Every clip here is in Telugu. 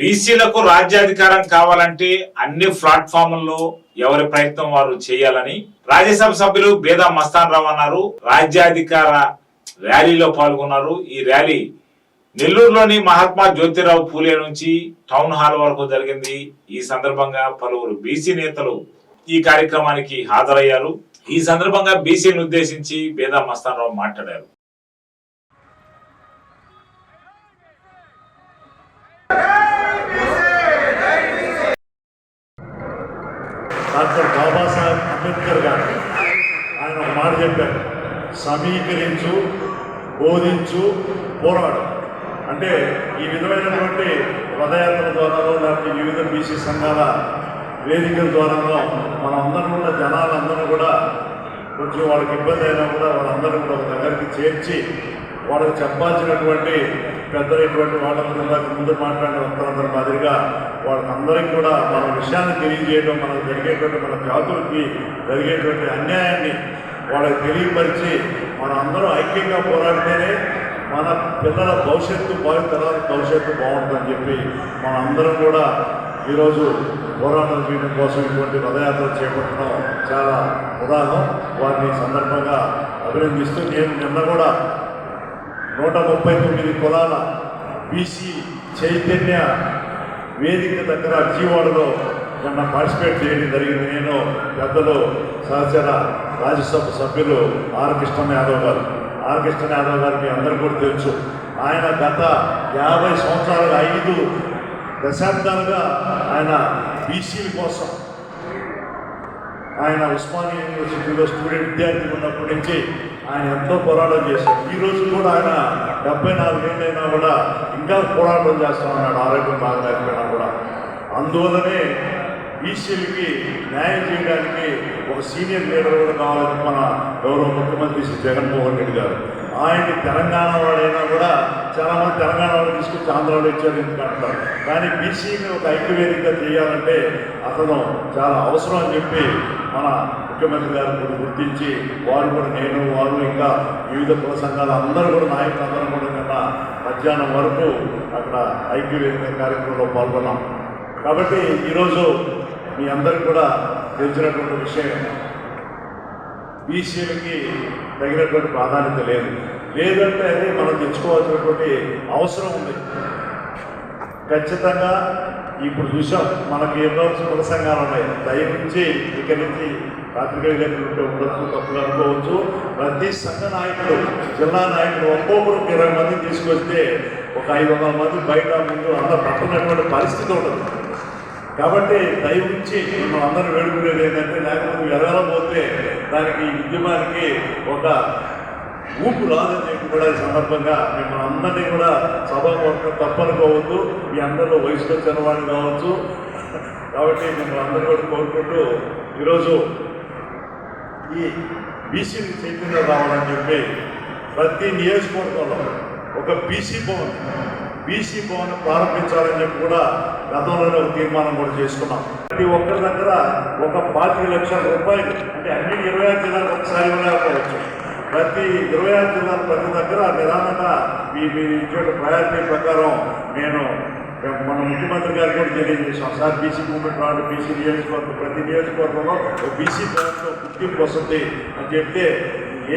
బీసీలకు రాజ్యాధికారం కావాలంటే అన్ని ప్లాట్ఫామ్లలో ఎవరి ప్రయత్నం వారు చేయాలని రాజ్యసభ సభ్యులు బేదా మస్తాన్ రావు అన్నారు. రాజ్యాధికార ర్యాలీలో పాల్గొన్నారు. ఈ ర్యాలీ నెల్లూరులోని మహాత్మా జ్యోతిరావు పూలే నుంచి టౌన్ హాల్ వరకు జరిగింది. ఈ సందర్భంగా పలువురు బీసీ నేతలు ఈ కార్యక్రమానికి హాజరయ్యారు. ఈ సందర్భంగా బీసీని ఉద్దేశించి బేదా మస్తాన్ రావు మాట్లాడారు. డాక్టర్ బాబాసాహెబ్ అంబేద్కర్ గారు ఆయన ఒక మాట చెప్పారు. సమీకరించు బోధించు పోరాడు. అంటే ఈ విధమైనటువంటి పదయాత్ర ద్వారాలో లేకపోతే వివిధ బీసీ సంఘాల వేదికల ద్వారాలో మన అందరం కూడా జనాలందరూ కూడా కొంచెం వాళ్ళకి ఇబ్బంది అయినా కూడా వాళ్ళందరూ కూడా ఒక దగ్గరికి చేర్చి వాళ్ళకి చెప్పాల్సినటువంటి పెద్దలైనటువంటి వాళ్ళందరూ ముందు మాట్లాడిన వక్తలందరి మాదిరిగా వాళ్ళందరికీ కూడా మన విషయాన్ని తెలియజేయడం మనకు జరిగేటువంటి మన జాతులకి జరిగేటువంటి అన్యాయాన్ని వాళ్ళకి తెలియపరిచి మన అందరూ ఐక్యంగా పోరాడితేనే మన పిల్లల భవిష్యత్తు భావితరాల భవిష్యత్తు బాగుంటుందని చెప్పి మన అందరం కూడా ఈరోజు పోరాటం చేయడం కోసం ఇటువంటి పదయాత్ర చేపట్టడం చాలా ఉదాహరణ వారిని సందర్భంగా అభినందిస్తూ నేను నిన్న కూడా నూట ముప్పై తొమ్మిది కులాల బీసీ చైతన్య వేదిక దగ్గర జీవాడలో నిన్న పార్టిసిపేట్ చేయడం జరిగింది. నేను పెద్దలు సహచర రాజ్యసభ సభ్యులు ఆర్ కృష్ణ యాదవ్ గారు. ఆర్ కృష్ణ యాదవ్ గారు మీ కూడా తెలుసు. ఆయన గత యాభై సంవత్సరాలుగా ఐదు దశాబ్దాలుగా ఆయన బీసీల కోసం ఆయన ఉస్మానియా యూనివర్సిటీలో స్టూడెంట్ విద్యార్థి ఉన్నప్పటి నుంచి ఆయన ఎంతో పోరాటం చేశారు ఈ రోజు కూడా ఆయన డెబ్బై నాలుగేళ్ళైనా కూడా ఇంకా పోరాటం చేస్తా ఉన్నాడు ఆరోగ్యం బాగలేకపోయినా కూడా. అందువల్లనే బీసీలకి న్యాయం చేయడానికి ఒక సీనియర్ లీడర్ కూడా కావాలని మన గౌరవ ముఖ్యమంత్రి శ్రీ జగన్మోహన్ రెడ్డి గారు ఆయన్ని తెలంగాణ వాడైనా కూడా చాలా మంది తెలంగాణ వాళ్ళు తీసుకొచ్చి ఆంధ్రాలో ఇచ్చారు ఎందుకు అంటారు కానీ బీసీని ఒక ఐక్యవేదికగా చేయాలంటే అతను చాలా అవసరం అని చెప్పి మన ముఖ్యమంత్రి గారు కూడా గుర్తించి వారు కూడా నేను వారు ఇంకా వివిధ కుల సంఘాల అందరూ కూడా నాయకులు అందరూ కూడా నిన్న మధ్యాహ్నం వరకు అక్కడ ఐక్యవేదిక కార్యక్రమంలో పాల్గొన్నాం. కాబట్టి ఈరోజు మీ అందరికీ కూడా తెలిసినటువంటి విషయం బీసీలకి తగినటువంటి ప్రాధాన్యత లేదు. లేదంటే అది మనం తెచ్చుకోవాల్సినటువంటి అవసరం ఉంది. ఖచ్చితంగా ఇప్పుడు చూసాం మనకి ఎన్నో కుల సంఘాలు ఉన్నాయి. దయచేసి ఇక్కడి నుంచి రాత్రికల్ ఉంటే ఉండొచ్చు తప్పులు అనుకోవచ్చు. ప్రతి సంఘ నాయకుడు జిల్లా నాయకుడు ఒక్కొక్కరు ఇరవై మంది తీసుకొస్తే ఒక ఐదు వందల మంది బయట ముందు అంత పట్టుకున్నటువంటి పరిస్థితి ఉండదు కాబట్టి దయవుంచి మనం అందరూ వేడుకునేది ఏంటంటే దానికి ఈ ఉద్యమానికి ఒక ఊపు రాదని చెప్పి కూడా ఈ సందర్భంగా మిమ్మల్ని అందరినీ కూడా సభాపూర్వకంగా తప్పనుకోవద్దు. మీ అందరిలో వయసులో చిన్నవాళ్ళు కావచ్చు. కాబట్టి మిమ్మల్ని అందరూ కూడా కోరుకుంటూ ఈరోజు ఈ బీసీకి చైతన్యం రావాలని చెప్పి ప్రతి నియోజకవర్గంలో ఒక బీసీ భవన్ బీసీ భవన్ ప్రారంభించాలని చెప్పి కూడా గతంలోనే ఒక తీర్మానం కూడా చేసుకున్నాం. ప్రతి ఒక్కరి దగ్గర ఒక పాతిక లక్షల రూపాయలు అంటే అన్ని ఇరవై ఆరు జిల్లాలకు ఒకసారి ఇవ్వలేకపోవచ్చు ప్రతి ఇరవై ఆరు జిల్లాల ప్రతి దగ్గర నిదానంగా మీ మీరు ఇచ్చే ప్రయారిటీ ప్రకారం నేను మన ముఖ్యమంత్రి గారు కూడా తెలియజేశాం సార్ బీసీ మూమెంట్ రాడు బీసీ నియోజకవర్గం ప్రతి నియోజకవర్గంలో ఒక బీసీ భవన్తో గుర్తింపు వస్తుంది అని చెప్తే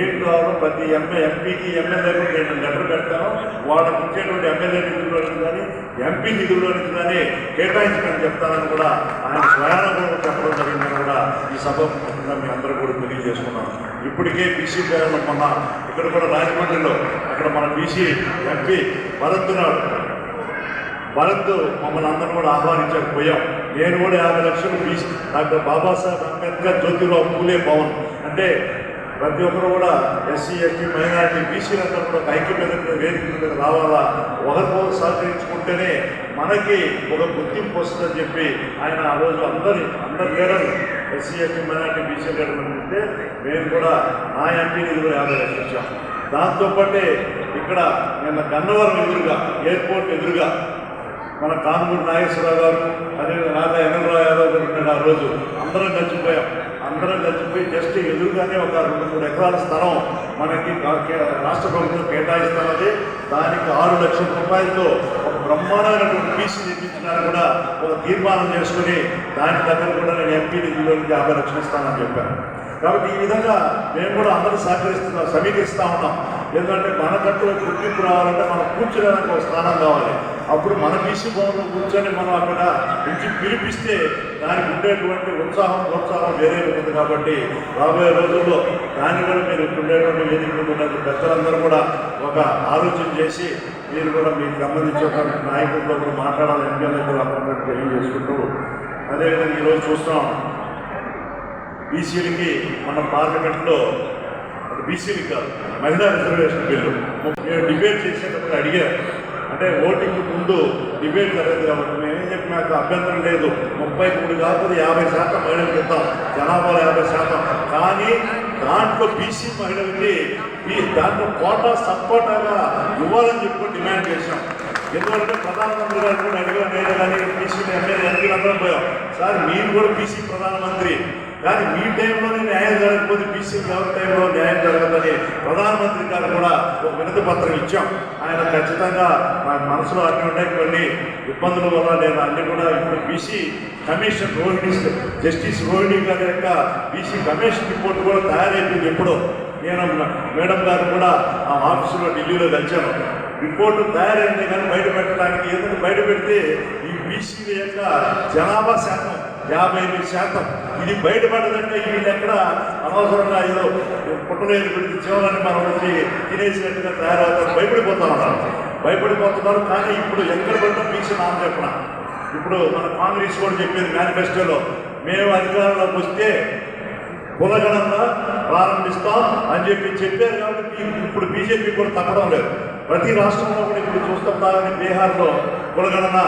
ఏం కావాలో ప్రతి ఎంఏ ఎంపీకి ఎమ్మెల్యేకు నేను లెటర్ పెడతాను. వాళ్ళకు ఇచ్చేటువంటి ఎమ్మెల్యే నిధుల్లో నుంచి కానీ ఎంపీ నిధుల్లో నుంచి కానీ కేటాయించమని చెప్తానని కూడా ఆయన స్వయానుభవం చెప్పడం జరిగిందని కూడా ఈ సభ ముఖ్యంగా మీ అందరూ కూడా తెలియజేసుకున్నాం. ఇప్పటికే బీసీ భవన్ మొన్న ఇక్కడ కూడా రాజమండ్రిలో అక్కడ మన బీసీ ఎంపీ భరత్నాడు భరత్ మమ్మల్ని అందరూ కూడా ఆహ్వానించాక పోయాం. నేను కూడా యాభై లక్షలు బీసీ డాక్టర్ బాబాసాహెబ్ అంబేద్కర్ జ్యోతిరావు పూలే భవన్. అంటే ప్రతి ఒక్కరు కూడా ఎస్సీ ఎస్టీ మైనారిటీ బీసీలందరూ కూడా ఒక ఐక్యమైన వేదిక మీద రావాలా? ఒకరికొకరు సహకరించుకుంటేనే మనకి ఒక గుర్తింపు వస్తుందని చెప్పి ఆయన ఆ రోజు అందరి అందరి లీడర్లు ఎస్సీ ఎస్టీ మైనారిటీ బీసీ లీడర్లు అంటే మేము కూడా నా ఎంపీ నిధులు యాభై లక్షలు ఇచ్చాం. దాంతోపాటే ఇక్కడ నిన్న గన్నవరం ఎదురుగా ఎయిర్పోర్ట్ ఎదురుగా మన కాన్పూర్ నాగేశ్వరరావు గారు అదే ఎన్ఎల్ రావు యాదవ్ గారు ఉన్నాడు ఆ రోజు. అందరం కలిసిపోయాం. అందరం కలిసిపోయి జస్ట్ ఎదురుగానే ఒక రెండు మూడు ఎకరాల స్థలం మనకి రాష్ట్ర ప్రభుత్వం కేటాయిస్తున్నది. దానికి ఆరు లక్షల రూపాయలతో ఒక బ్రహ్మాండమైనటువంటి పీసీ నిర్మించడానికి కూడా. ఒక తీర్మానం చేసుకుని దాని దగ్గర కూడా నేను ఎంపీ నిధిలో నుంచి యాభై లక్షలు ఇస్తానని చెప్పాను. కాబట్టి ఈ విధంగా మేము కూడా అందరూ సహకరిస్తున్నాం సమీకరిస్తూ ఉన్నాం. ఎందుకంటే మనకంటూ గుర్తింపు రావాలంటే మనం కూర్చోడానికి ఒక స్థానం కావాలి. అప్పుడు మన బీసీ భవన్లో కూర్చొని మనం అక్కడ నుంచి పిలిపిస్తే దానికి ఉండేటువంటి ఉత్సాహం ప్రోత్సాహం వేరే ఉంటుంది కాబట్టి రాబోయే రోజుల్లో దాన్ని కూడా మీరు ఉండేటువంటి వేదికలు పెద్దలందరూ కూడా ఒక ఆలోచన చేసి మీరు కూడా మీకు సంబంధించిన ఒక నాయకులతో కూడా మాట్లాడాలి ఎమ్మెల్యే కూడా అందరూ తెలియజేసుకుంటూ అదేవిధంగా ఈరోజు చూస్తున్నాం. బీసీలకి మన పార్లమెంట్లో బీసీలకి కాదు మహిళా రిజర్వేషన్ బిల్లు. మేము డిబేట్ చేసేటప్పుడు అడిగారు అంటే ఓటింగ్ ముందు డిబేట్ జరగదు కాబట్టి మేమేం చెప్పిన మాకు అభ్యంతరం లేదు. ముప్పై మూడు కాకపోతే యాభై శాతం మహిళలకు ఇద్దాం. జనాభాలో యాభై శాతం. కానీ దాంట్లో బీసీ మహిళలకి ఈ దాంట్లో కోటా సపోటాగా ఇవ్వాలని చెప్పి డిమాండ్ చేశాం. ఎందుకంటే ప్రధానమంత్రి గారు కూడా అడిగిన నేను కానీ బీసీ ఎమ్మెల్యే ఎంపీలు అందరం పోయాం. సార్ మీరు కూడా బీసీ ప్రధానమంత్రి. కానీ మీ టైంలోనే న్యాయం జరగకపోతే బీసీ ఎవరి టైంలో న్యాయం జరగదని ప్రధానమంత్రి గారు కూడా ఒక వినతి పత్రం ఇచ్చాం. ఆయన ఖచ్చితంగా నా మనసులో అన్ని ఉన్నాయి. కొన్ని ఇబ్బందుల వల్ల నేను అన్ని కూడా ఇప్పుడు BC commission Rohini justice Rohini గారి యొక్క బీసీ కమిషన్ రిపోర్ట్ కూడా తయారైపోయింది ఎప్పుడో. నేను మేడం గారు కూడా ఆ ఆఫీసులో ఢిల్లీలో కలిశాను. రిపోర్టు తయారైంది కానీ బయట పెట్టడానికి ఎందుకు బయట పెడితే ఈ బీసీల యొక్క జనాభా శాతం యాభై ఎనిమిది శాతం. ఇది బయటపడదంటే వీళ్ళు ఎక్కడ అనవసరంగా ఏదో పుట్టలేదు పెడితే జీవనాన్ని మనం వచ్చి తినేసినట్టుగా తయారవుతారు. భయపడిపోతా ఉన్నారు. భయపడిపోతున్నారు కానీ ఇప్పుడు ఎక్కడ పడినా బీసీ నామ చెప్పిన. ఇప్పుడు మన కాంగ్రెస్ కూడా చెప్పింది మేనిఫెస్టోలో మేము అధికారంలోకి వస్తే కులగణన ప్రారంభిస్తాం అని చెప్పి చెప్పారు కాబట్టి ఇప్పుడు బీజేపీ కూడా తగ్గడం లేదు. ప్రతి రాష్ట్రంలో కూడా ఇప్పుడు చూస్తుంటారని బీహార్లో కులగణన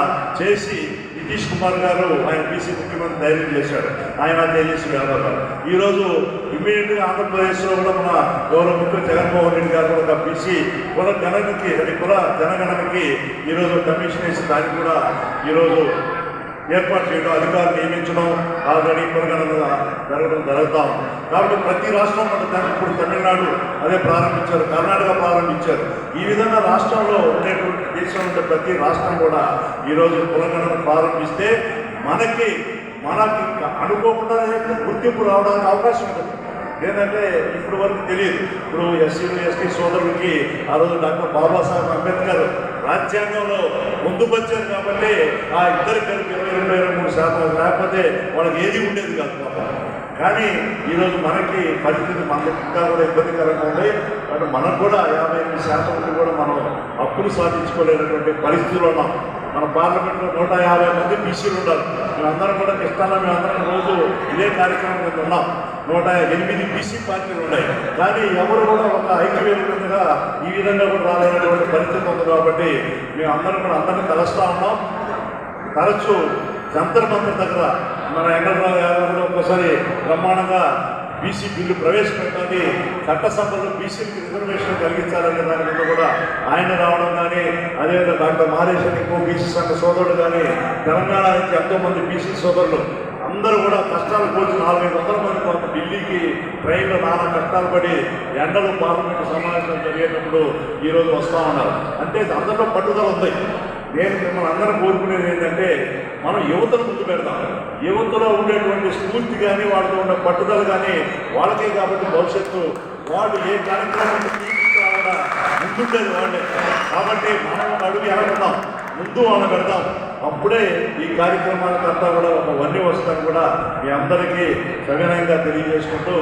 చేసి నితీష్ కుమార్ గారు ఆయన బీసీ ముఖ్యమంత్రి ధైర్యం చేశాడు ఆయన తేజస్వి యాదవ్ ఈరోజు ఇమీడియట్గా ఆంధ్రప్రదేశ్లో కూడా మన గౌరవ ముఖ్యమంత్రి జగన్మోహన్ రెడ్డి గారు కూడా ఒక బీసీ కుల గణనకి అది కుల జనగణనకి ఈరోజు కమిషన్ వేసి దానికి కూడా ఈరోజు ఏర్పాటు చేయడం అధికారులు నియమించడం ఆల్రెడీ కొనగణన జరగడం జరుగుతాం. కాబట్టి ప్రతి రాష్ట్రం మన ఇప్పుడు తమిళనాడు అదే ప్రారంభించారు కర్ణాటక ప్రారంభించారు. ఈ విధంగా రాష్ట్రంలో ఉండేటువంటి దేశంలో ఉండే ప్రతి రాష్ట్రం కూడా ఈరోజు కులగణన ప్రారంభిస్తే మనకి మనకి అనుకోకుండా గుర్తింపు రావడానికి అవకాశం ఉంటుంది. ఏంటంటే ఇప్పుడు వరకు తెలియదు ఇప్పుడు ఎస్సీలు ఎస్టీ సోదరులకి ఆ రోజు డాక్టర్ బాబాసాహెబ్ అంబేద్కర్ రాజ్యాంగంలో ముందుకొచ్చారు కాబట్టి ఆ ఇద్దరు కలిపి ఇరవై రెండు ఇరవై మూడు శాతం లేకపోతే వాళ్ళకి ఏది ఉండేది కాదు పాపం. కానీ ఈరోజు మనకి పరిస్థితి మనకి ఇంకా కూడా ఇబ్బందికరంగా ఉంది. కాబట్టి మనకు కూడా యాభై ఎనిమిది శాతం ఉండి కూడా మనం అప్పులు సాధించుకోలేనటువంటి పరిస్థితులు ఉన్నాం. మన పార్లమెంట్లో నూట యాభై మంది బీసీలు ఉన్నారు. మేమందరం కూడా కృష్ణాలో మేమందరం రోజు ఇదే కార్యక్రమం మీద ఉన్నాం. నూట ఎనిమిది బీసీ పార్టీలు ఉన్నాయి. కానీ ఎవరు కూడా ఒక ఐక్యవేదికగా ఈ విధంగా కూడా రాలేనటువంటి పరిస్థితి ఉంది కాబట్టి మేము అందరం కూడా అందరినీ కలుస్తూ ఉన్నాం. తరచూ జంతర్ మంతర్ దగ్గర మన ఎండలరావు యాదవ్ కూడా ఒకసారి బ్రహ్మాండంగా బీసీ బిల్లు ప్రవేశపెట్టాలి. చట్టసభలో బీసీలకు రిజర్వేషన్ కలిగించాలనే దాని మీద కూడా ఆయన రావడం కానీ అదేవిధంగా డాక్టర్ మహారేశ్వరి ఇంకో బీసీ సంఘ సోదరుడు కానీ తెలంగాణ నుంచి ఎంతో మంది బీసీ సోదరులు అందరూ కూడా కష్టాలు పోల్చి నాలుగైదు వందల మంది కొంత ఢిల్లీకి ట్రైన్లో నానా కష్టాలు పడి ఎండలు పార్లమెంట్ సమావేశం జరిగేటప్పుడు ఈరోజు వస్తూ ఉన్నారు. అంటే అందరిలో పట్టుదల ఉంది. నేను మిమ్మల్ని అందరం కోరుకునేది ఏంటంటే మనం యువతను ముందు పెడతాం. యువతలో ఉండేటువంటి స్ఫూర్తి కానీ వాళ్ళతో ఉన్న పట్టుదల కానీ వాళ్ళకే కాబట్టి భవిష్యత్తు వాళ్ళు ఏ కార్యక్రమం కూడా ముందుండేది వాళ్ళే. కాబట్టి మనం అడుగు ఎలాగున్నాం ముందు వాళ్ళని పెడతాం. అప్పుడే ఈ కార్యక్రమాలకంతా కూడా ఒక వన్నీ వస్తాను కూడా మీ అందరికీ సవినయంగా తెలియజేసుకుంటూ